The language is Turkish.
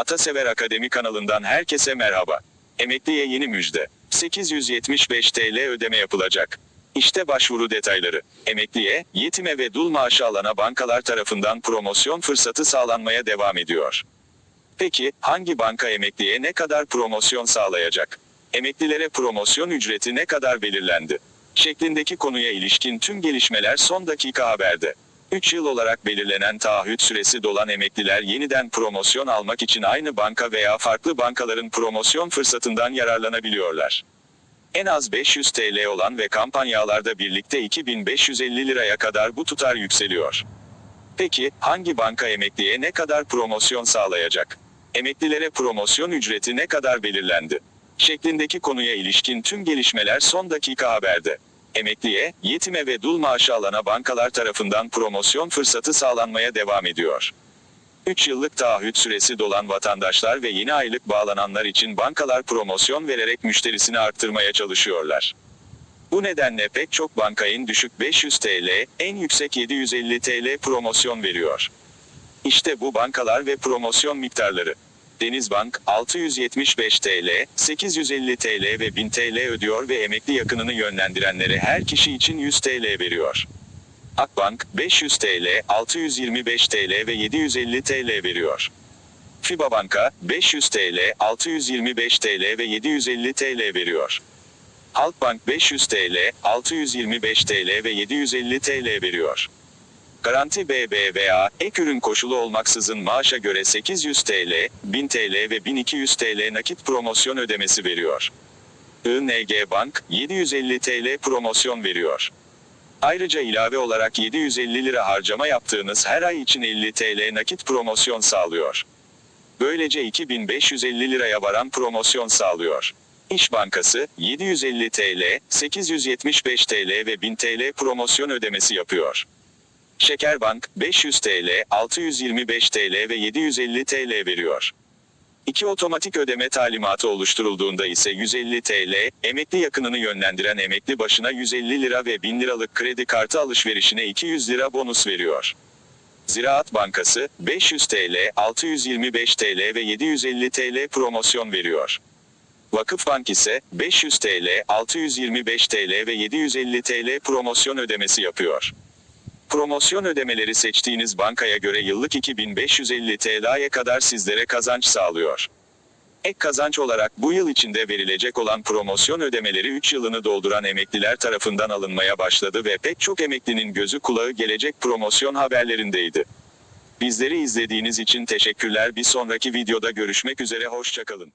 Atasever Akademi kanalından herkese merhaba. Emekliye yeni müjde. 875 TL ödeme yapılacak. İşte başvuru detayları. Emekliye, yetime ve dul maaşı alana bankalar tarafından promosyon fırsatı sağlanmaya devam ediyor. Peki, hangi banka emekliye ne kadar promosyon sağlayacak? Emeklilere promosyon ücreti ne kadar belirlendi? Şeklindeki konuya ilişkin tüm gelişmeler son dakika haberde. 3 yıl olarak belirlenen taahhüt süresi dolan emekliler yeniden promosyon almak için aynı banka veya farklı bankaların promosyon fırsatından yararlanabiliyorlar. En az 500 TL olan ve kampanyalarda birlikte 2550 liraya kadar bu tutar yükseliyor. Peki, hangi banka emekliye ne kadar promosyon sağlayacak? Emeklilere promosyon ücreti ne kadar belirlendi? Şeklindeki konuya ilişkin tüm gelişmeler son dakika haberde. Emekliye, yetime ve dul maaşı alana bankalar tarafından promosyon fırsatı sağlanmaya devam ediyor. 3 yıllık taahhüt süresi dolan vatandaşlar ve yeni aylık bağlananlar için bankalar promosyon vererek müşterisini arttırmaya çalışıyorlar. Bu nedenle pek çok banka en düşük 500 TL, en yüksek 750 TL promosyon veriyor. İşte bu bankalar ve promosyon miktarları. Denizbank 675 TL, 850 TL ve 1000 TL ödüyor ve emekli yakınını yönlendirenlere her kişi için 100 TL veriyor. Akbank 500 TL, 625 TL ve 750 TL veriyor. FIBA Banka 500 TL, 625 TL ve 750 TL veriyor. Halkbank 500 TL, 625 TL ve 750 TL veriyor. Garanti BBVA, ek ürün koşulu olmaksızın maaşa göre 800 TL, 1000 TL ve 1200 TL nakit promosyon ödemesi veriyor. ING Bank, 750 TL promosyon veriyor. Ayrıca ilave olarak 750 lira harcama yaptığınız her ay için 50 TL nakit promosyon sağlıyor. Böylece 2550 liraya varan promosyon sağlıyor. İş Bankası, 750 TL, 875 TL ve 1000 TL promosyon ödemesi yapıyor. Şekerbank, 500 TL, 625 TL ve 750 TL veriyor. İki otomatik ödeme talimatı oluşturulduğunda ise 150 TL, emekli yakınını yönlendiren emekli başına 150 lira ve 1000 liralık kredi kartı alışverişine 200 lira bonus veriyor. Ziraat Bankası, 500 TL, 625 TL ve 750 TL promosyon veriyor. Vakıfbank ise 500 TL, 625 TL ve 750 TL promosyon ödemesi yapıyor. Promosyon ödemeleri seçtiğiniz bankaya göre yıllık 2550 TL'ye kadar sizlere kazanç sağlıyor. Ek kazanç olarak bu yıl içinde verilecek olan promosyon ödemeleri 3 yılını dolduran emekliler tarafından alınmaya başladı ve pek çok emeklinin gözü kulağı gelecek promosyon haberlerindeydi. Bizleri izlediğiniz için teşekkürler. Bir sonraki videoda görüşmek üzere hoşçakalın.